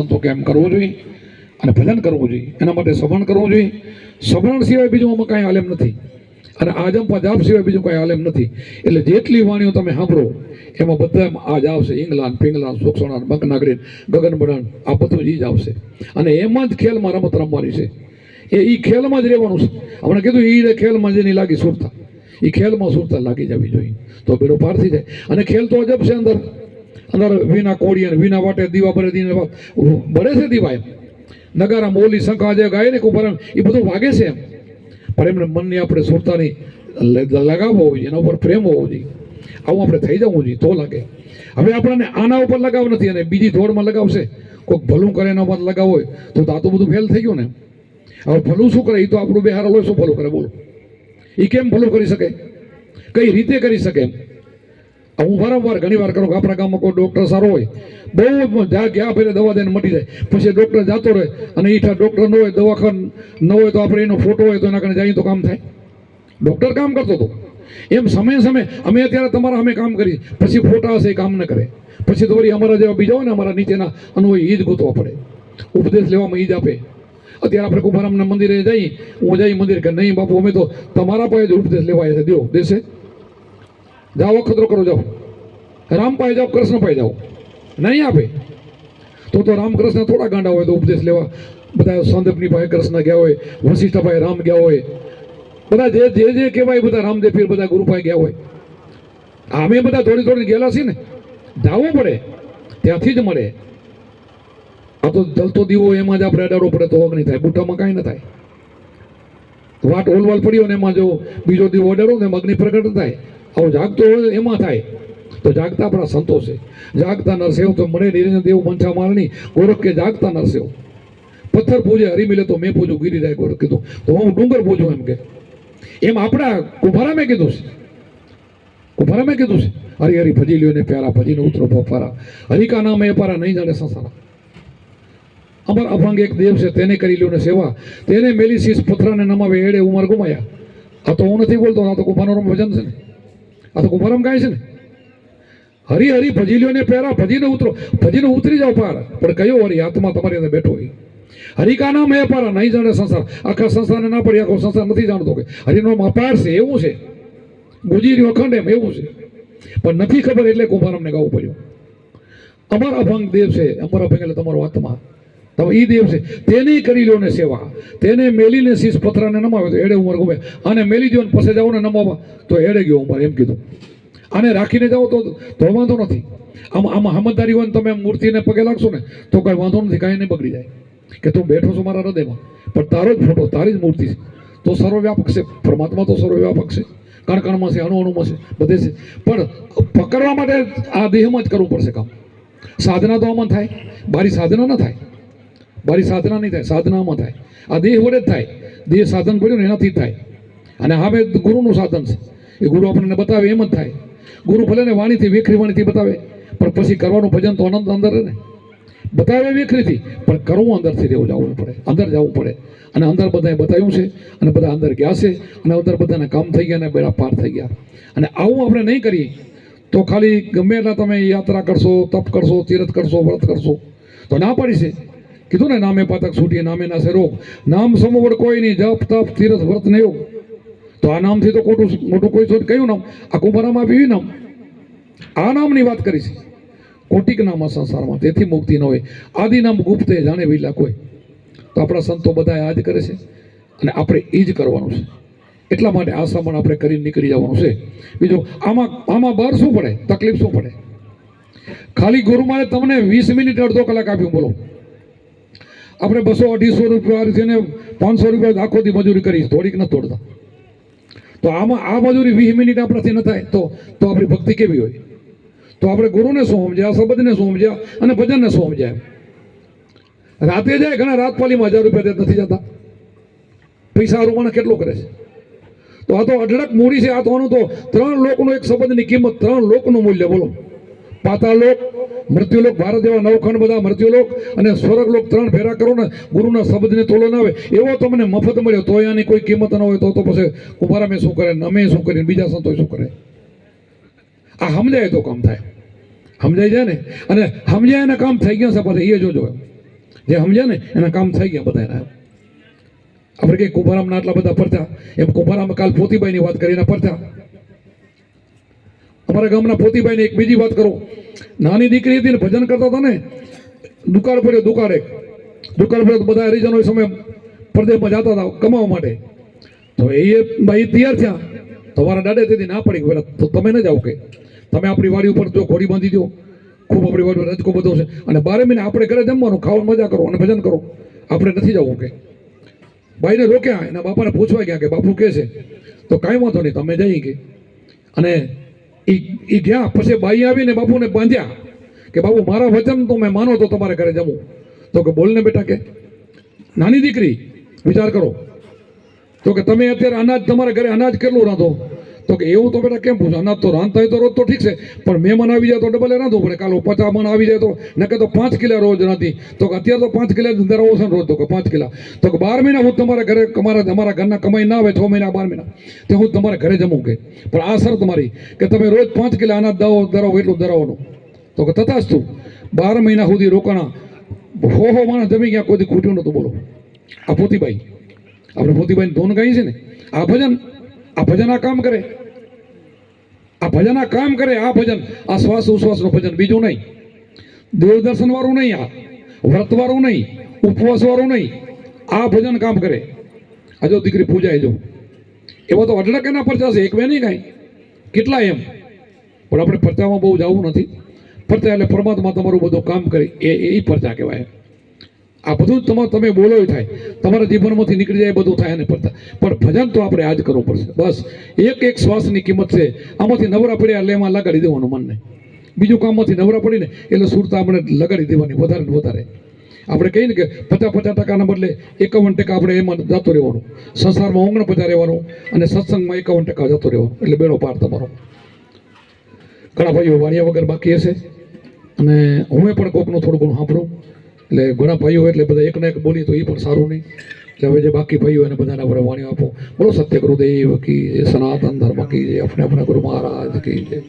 સંતો કેમ કરવો જોઈએ અને ભજન કરવું જોઈએ? એના માટે સવણ કરવું જોઈએ? સવણ સિવાય બીજું આમાં કાંઈ આલેમ નથી. અને આજમ જાપ સિવાય બીજું કાંઈ આલેમ નથી. એટલે જેટલી વાણીઓ તમે સાંભળો, એમાં બધા આજ આવશે. ઇંગલાન પિંગલાન સુક્ષણાન બંકનાગરી ગગનબડાન આ બધું જ જ આવશે. અને એમાં જ ખેલમાં રમત રમવાની છે. એ એ ખેલમાં જ રહેવાનું છે. હમણાં કીધું એ ખેલમાં જેની લાગી સુરતા. એ ખેલમાં સુરતા લાગી જવી જોઈએ. તો બેડો પાર થઈ જાય. અને ખેલ તો અજબ છે અંદર. અંદર વિના કોળી અને વિના વાટે દીવા ભરે દીને ભરે છે દીવા એમ નગારા મોલી શંખ જે ગાય ને કુંભાર એ બધું વાગે છે એમ. પણ એમને મનની આપણે સુરતાની લગાવ હોવો જોઈએ, એના ઉપર પ્રેમ હોવો જોઈએ. આવું આપણે થઈ જવું જોઈએ, તો લાગે. હવે આપણને આના ઉપર લગાવ નથી, અને બીજી ધોળમાં લગાવશે. કોઈક ભલું કરે એના ઉપર લગાવ હોય, તો તો આ તો બધું ફેલ થઈ ગયું ને. હવે ભલું શું કરે? એ તો આપણું બેહાર હોય શું ભલું કરે બોલો? એ કેમ ભલું કરી શકે? કઈ રીતે કરી શકે એમ? હું વારંવાર ઘણી વાર કરું આપણા ગામમાં કોઈ ડૉક્ટર સારો હોય, બહુ ગયા ફેરે દવા દઈને મટી જાય. પછી ડૉક્ટર જતો રહે અને એ ડૉક્ટર ન હોય, દવાખાન ન હોય તો આપણે એનો ફોટો હોય તો એના કારણે જાય તો કામ થાય. ડૉક્ટર કામ કરતો હતો. એમ સમય સમય અમે અત્યારે તમારા અમે કામ કરી પછી ફોટા હશે એ કામ ન કરે. પછી તો વળી અમારા જેવા બીજા હોય ને અમારા નીચેના અનુભવી એ જ ગોતવા પડે. ઉપદેશ લેવામાં એ જ આપે. અત્યારે આપણે કુંભારામના મંદિરે જઈ, હું જઈ મંદિર કે નહીં બાપુ, અમે તો તમારા પાસે જ ઉપદેશ લેવાય છે. દેવ દેશે. જાઓ, ખતરો કરો, જાઓ. રામ પાસે જાઓ, કૃષ્ણ પાસે જાઓ. નહીં આપે? તો તો રામકૃષ્ણ થોડા ગાંડા હોય તો ઉપદેશ લેવા. બધા સંદીપની પાસે કૃષ્ણ ગયા હોય, વશિષ્ઠ પાસે રામ ગયા હોય. બધા જે જે જે કહેવાય બધા રામદેવ પીર, બધા ગુરુ પાસે ગયા હોય. અમે બધા થોડી થોડી ગયેલા છીએ ને? જાવું પડે. ત્યાંથી જ મળે. આ તો જલતો દીવો એમાં જ આપણે અડાડો પડે, તો અગ્નિ થાય. બુટ્ટામાં કાંઈ ન થાય. વાટ ઓલવાલ પડ્યો ને એમાં જો બીજો દીવો અડાડો ને એમાં અગ્નિ પ્રગટ થાય. આવો જાગતો હોય એમાં થાય. તો જાગતા આપણા સંતો છે. જાગતા નરસેવ તો મળે નિરંજન દેવ મંછા મારણી ગોરખ કે જાગતા નરસેવ પથ્થર પૂજે હરી મિલે તો મેં પૂજું, ગિરિરાય ગોરખ કીધું. તો હું ડુંગર પૂજું એમ કે. એમ આપણા કુભારા મેં કીધું છે. કુંભારા મેં કીધું છે. હરી હરી ભજી લ્યો ને પ્યારા ભજીને ઉતરો ફારા હરિકા નામ એ પારા નહીં જાણે સંસારા. અમર અભંગ એક દેવ છે, તેને કરી લ્યો ને સેવા. તેને મેલી શીશ પથરાને નમાવે, એડે ઉમર ગુમાયા. આ તો હું નથી બોલતો, આ તો કુંભારનું ભજન છે ને. આ તો કુંભારામ ગાય છે ને. હરી હરી ભજી લ્યો ને પ્યારા ભજીને ઉતરો, ભજીને ઉતરી જાઓ પાર. પણ કયો હરી આત્મા તમારી અંદર બેઠો હોય? હરિકા નામ એ પારા? નહીં જાણે સંસાર. આખા સંસારને ના પડી, આખો સંસાર નથી જાણતો કે. હરિનો અપાર છે, એવું છે. ગુજી રહ્યો અખંડ એમ, એવું છે. પણ નથી ખબર એટલે કુંભારમને ગાવું પડ્યું. અમારા અભંગ દેવ છે, અમર અભંગ એટલે તમારો આત્મા. તમે ઈ દેવ છે તેને કરી લો ને સેવા. તેને મેલીને શીશ પથરાને નમાવે તો એડે ઉમર ગુમે. અને મેલી દો ને પછી જાઓ ને નમાવા, તો એડે ગયો ઉમર, એમ કીધું. આને રાખીને જાઓ તો તો વાંધો નથી. આમ આમાં સમજદારી હોય ને તમે મૂર્તિને પગે લાગશો ને, તો કાંઈ વાંધો નથી, કાંઈ નહીં બગડી જાય. કે તું બેઠો છો મારા હૃદયમાં, પણ તારો જ ફોટો, તારી જ મૂર્તિ છે. તો સર્વવ્યાપક છે. પરમાત્મા તો સર્વવ્યાપક છે. કણ કણમાં છે, અણુ અણુમાં છે, બધે છે. પણ પકડવા માટે આ દેહમાં જ કરવું પડશે કામ. સાધના તો આમાં થાય. બારી સાધના ન થાય. બારી સાધના નહીં થાય, સાધનામાં થાય. આ દેહ વડે જ થાય. દેહ સાધન પડ્યું ને એનાથી થાય. અને હવે ગુરુનું સાધન છે. એ ગુરુ આપણને બતાવે એમ જ થાય. ગુરુ ભલે ને વાણીથી, વેખરી વાણીથી બતાવે, પણ પછી કરવાનું ભજન તો અનંત અંદર ને. બતાવે વેખરીથી, પણ કરવું અંદરથી રહેવું, જવું પડે. અંદર જવું પડે. અને અંદર બધાએ બતાવ્યું છે, અને બધા અંદર ગયા છે, અને અંદર બધાને કામ થઈ ગયા અને બેડા પાર થઈ ગયા. અને આવું આપણે નહીં કરીએ, તો ખાલી ગમે એટલા તમે યાત્રા કરશો, તપ કરશો, તીરથ કરશો, વ્રત કરશો, તો ના પાડી છે. કીધું ને, નામે પાતક છૂટીએ નામે નાશે રોગ. નામ સમોવડ કોઈ નહીં જપ, તપ, તીરથ, વ્રત ને યોગ. તો આ નામથી તો ખોટું મોટું કોઈ છો કયું નામ? આ કુંભારામાં આવ્યું નામ? આ નામની વાત કરી છે. કોટિક નામ સંસારમાં, તેથી મુક્તિ ન હોય. આદિ નામ ગુપ્તે જાણે વિલા કોઈ. તો આપણા સંતો બધા આ જ કરે છે. અને આપણે એ જ કરવાનું છે. એટલા માટે આ શ્રમણ આપણે કરીને નીકળી જવાનું છે. બીજું, આમાં આમાં બહાર શું પડે? તકલીફ શું પડે? ખાલી ગુરુમાએ તમને વીસ મિનિટ અડધો કલાક આપ્યું, બોલો. આપણે બસો અઢીસો રૂપિયા છે ને પાંચસો રૂપિયા આખો દી મજૂરી કરી થોડીક નથી તોડતા. તો આમાં આ મજૂરી વીસ મિનિટ આપણાથી ન થાય. તો તો આપણી ભક્તિ કેવી હોય? તો આપણે ગુરુને શું સમજ્યા, શબ્દને શું સમજ્યા અને ભજનને શું સમજ્યા રાતે જાય, ઘણા રાત પાલીમાં હજાર રૂપિયા દે નથી જતા. પૈસા રૂમાને કેટલો કરે છે? તો આ તો અઢળક મૂડી છે, આ તો આનું તો ત્રણ લોકનો એક શબ્દની કિંમત ત્રણ લોકનું મૂલ્ય, બોલો. પાતાલોક મૃત્યુલોક ભારત જેવા નવખંડ બધા મૃત્યુલોક અને સ્વર્ગલોક ત્રણ ફેરા કરો ને ગુરુના શબ્દને તોલો ના આવે. એવો તમને મફત મળ્યો તો એની કોઈ કિંમત ન હોય તો તો પછી કુભારા મેં શું કરે અમે શું કરીએ બીજા સંતો શું કરે? આ સમજાય તો કામ થાય. સમજાય જાય ને? અને સમજાય એના કામ થઈ ગયા છે પછી એ જોજો. જે સમજ્યા ને, એના કામ થઈ ગયા બધા એના આપણે કે કુંભારામના આટલા બધા પડતા. એમ કુંભારામ કાલ પોતીબાઈની વાત કરીને પરચા અમારા ગામના પોતીભાઈને એક બીજી વાત કરું. નાની દીકરી હતી ને ભજન કરતા હતા ને, દુકાળ પડ્યો, દુકાળ. એક દુકાળ પડ્યો બધા હરિજનો સમય પરદેશમાં જતા હતા કમાવા માટે. તો એ ભાઈ તૈયાર થયા. તમારા દાડે તેથી ના પડી. પેલા તો તમે ન જાઓ કે. તમે આપણી વાડી ઉપર જો ઘોડી બાંધી દો. ખૂબ આપણી વાડી રજકો બધો છે. અને બારે મહિને આપણે ઘરે જમવાનું, ખાવાનું મજા કરો અને ભજન કરો. આપણે નથી જવું કે. ભાઈને રોક્યા, એના બાપાને પૂછવા ગયા કે, બાપુ કે છે? તો કાંઈ વાંધો નહીં, તમે જઈ કે. અને એ ગયા, પછી બાઈ આવીને બાપુને બાંધ્યા કે, બાપુ, મારા વચન તો મેં માનો તો તમારે ઘરે જમું તો કે, બોલને બેટા કે, નાની દીકરી, વિચાર કરો. તો કે, તમે અત્યારે અનાજ તમારા ઘરે અનાજ કેટલું રાંધો? તો કે એવું તો બેટા કેમ પૂછો? અનાજ તો રાન થાય તો રોજ તો ઠીક છે, પણ મહેમાન આવી જાય તો ડબલ રાંધવું પડે. કાલો પચાસ મણ આવી જાય તો નકે તો પાંચ કિલા રોજ નથી તો કે અત્યારે તો પાંચ કિલા ધરાવો છે રોજ તો કે પાંચ કિલા. તો કે બાર મહિના હું તમારા ઘરે તમારા અમારા ઘરના કમાઈ ના આવે છ મહિના, બાર મહિના, તો હું તમારા ઘરે જમું કે. પણ આ શરત મારી કે તમે રોજ પાંચ કિલા અનાજ દાવો ધરાવો એટલું ધરાવવાનું. તો કે તથાસ્તુ, બાર મહિના સુધી રોકાણા. હો હો, માણસ જમી ગયા, કોઈ ખૂટ્યું નતું બોલો. આ પોતીભાઈ આપણે પોતીબાઈ ધોન ગાઈ છે ને. આ ભજન આ ભજન આ કામ કરે. આ ભજન આ કામ કરે, આ ભજન. આ શ્વાસ ઉશ્વાસનું ભજન, બીજું નહીં. દેવદર્શન વાળું નહીં આ. વ્રત વાળું નહીં, ઉપવાસ વાળું નહીં. આ ભજન કામ કરે. આ દીકરી પૂજાય જો. એવા તો અઢળકેના પરચા છે એક બે નહીં કાંઈ કેટલા એમ? પણ આપણે પરચામાં બહુ જવું નથી. પરચા એટલે પરમાત્મા તમારું બધું કામ કરે. એ એ પરચા કહેવાય. આ બધું તમારે તમે બોલો થાય. તમારા જીવનમાંથી નીકળી જાય બધું થાય ને પડતા પણ ભજન તો આપણે આજ કરવું પડશે. બસ. એક એક શ્વાસની કિંમત છે. આમાંથી નવરા પડ્યા એમાં લગાડી દેવાનું મનને. બીજું કામમાંથી નવરા પડીને એટલે સુરતા આપણે લગાડી દેવાની વધારે ને વધારે. આપણે કહીએ ને કે પચાસ પચાસ ટકાના બદલે એકાવન ટકા આપણે એમાં જતો રહેવાનું. સંસારમાં ઓગણ પચાસ રહેવાનું અને સત્સંગમાં એકાવન ટકા જતો રહેવાનું. એટલે બેડો પાર તમારો. ઘણા ભાઈઓ વાણિયા વગર બાકી હશે. અને હું પણ કોકનું થોડું ઘણું સાંભળું. એટલે ઘણા ભાઈઓ એટલે બધા એકને એક બોલી તો એ પણ સારું નહીં. એટલે હવે જે બાકી ભાઈઓ એને બધાને આપણે વાણીઓ આપો. બોલો સત્ય ગુરુદેવ કી સનાતન ધર્મ કી જય, આપણે આપણે ગુરુ મહારાજ કી જય.